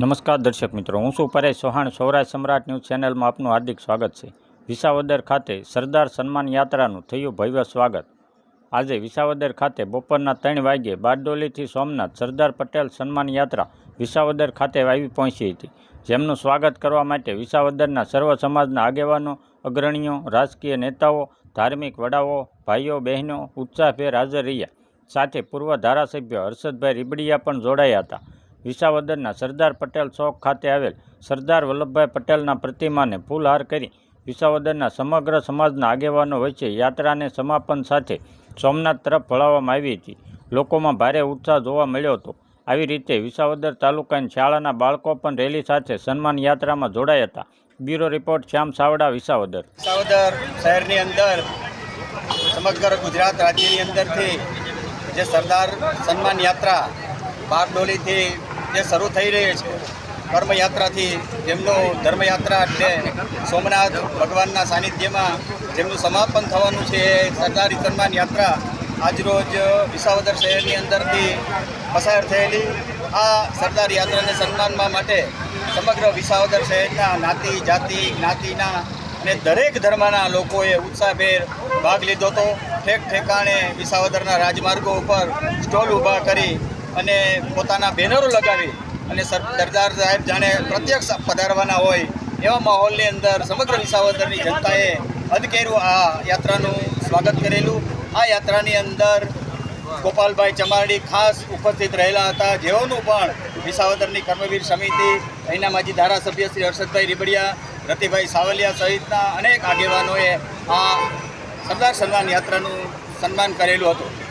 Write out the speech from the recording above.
નમસ્કાર દર્શક મિત્રો, હું છું પરેશ ચૌહાણ. સૌરાષ્ટ્ર સમ્રાટ ન્યૂઝ ચેનલમાં આપનું હાર્દિક સ્વાગત છે. વિસાવદર ખાતે સરદાર સન્માન યાત્રાનું થયું ભવ્ય સ્વાગત. આજે વિસાવદર ખાતે બપોરના ત્રણ વાગ્યે બારડોલીથી સોમનાથ સરદાર પટેલ સન્માન યાત્રા વિસાવદર ખાતે આવી પહોંચી હતી. જેમનું સ્વાગત કરવા માટે વિસાવદરના સર્વ સમાજના આગેવાનો, અગ્રણીઓ, રાજકીય નેતાઓ, ધાર્મિક વડાઓ, ભાઈઓ, બહેનો ઉત્સાહભેર હાજર રહ્યા. સાથે પૂર્વ ધારાસભ્ય હર્ષદભાઈ રીબડિયા પણ જોડાયા હતા. વિસાવદરના સરદાર પટેલ ચોક ખાતે આવેલ સરદાર વલ્લભભાઈ પટેલના પ્રતિમાને ફૂલહાર કરી વિસાવદરના સમગ્ર સમાજના આગેવાનો વચ્ચે યાત્રાને સમાપન સાથે સોમનાથ તરફ વળાવવામાં આવી હતી. લોકોમાં ભારે ઉત્સાહ જોવા મળ્યો હતો. આવી રીતે વિસાવદર તાલુકાની શાળાના બાળકો પણ રેલી સાથે સન્માન યાત્રામાં જોડાયા હતા. Bureau report, Shyam Savada, Visavadar. Visavadar શહેરની અંદર, સમગ્ર ગુજરાત રાજ્યની અંદરથી જે સરદાર સન્માન યાત્રા બારડોલીથી જે શરૂ થઈ રહી છે, કર્મયાત્રાથી જેમનું ધર્મયાત્રા એટલે સોમનાથ ભગવાનના સાનિધ્યમાં જેમનું સમાપન થવાનું છે એ સરદારી સન્માન યાત્રા આજરોજ વિસાવદર શહેરની અંદરથી પસાર થયેલી. આ સરદાર યાત્રાને સન્માનમાં માટે સમગ્ર વિસાવદર શહેરના નાતી, જાતિ, જ્ઞાતિના અને દરેક ધર્મના લોકોએ ઉત્સાહભેર ભાગ લીધો હતો. ઠેક ઠેકાણે વિસાવદરના રાજમાર્ગો ઉપર સ્ટોલ ઊભા કરી અને પોતાના બેનરો લગાવી અને સરદાર સાહેબ જાણે પ્રત્યક્ષ પધારવાના હોય એવા માહોલની અંદર સમગ્ર વિસાવદરની જનતાએ અધકેરું આ યાત્રાનું સ્વાગત કરેલું. આ યાત્રાની અંદર ગોપાલભાઈ ચમારડી ખાસ ઉપસ્થિત રહેલા હતા. જેઓનું પણ વિસાવદરની કર્મવીર સમિતિ, અહીંના માજી ધારાસભ્ય શ્રી હર્ષદભાઈ રીબડિયા, રતિભાઈ સાવલિયા સહિતના અનેક આગેવાનોએ આ સરદાર સન્માન યાત્રાનું સન્માન કરેલું હતું.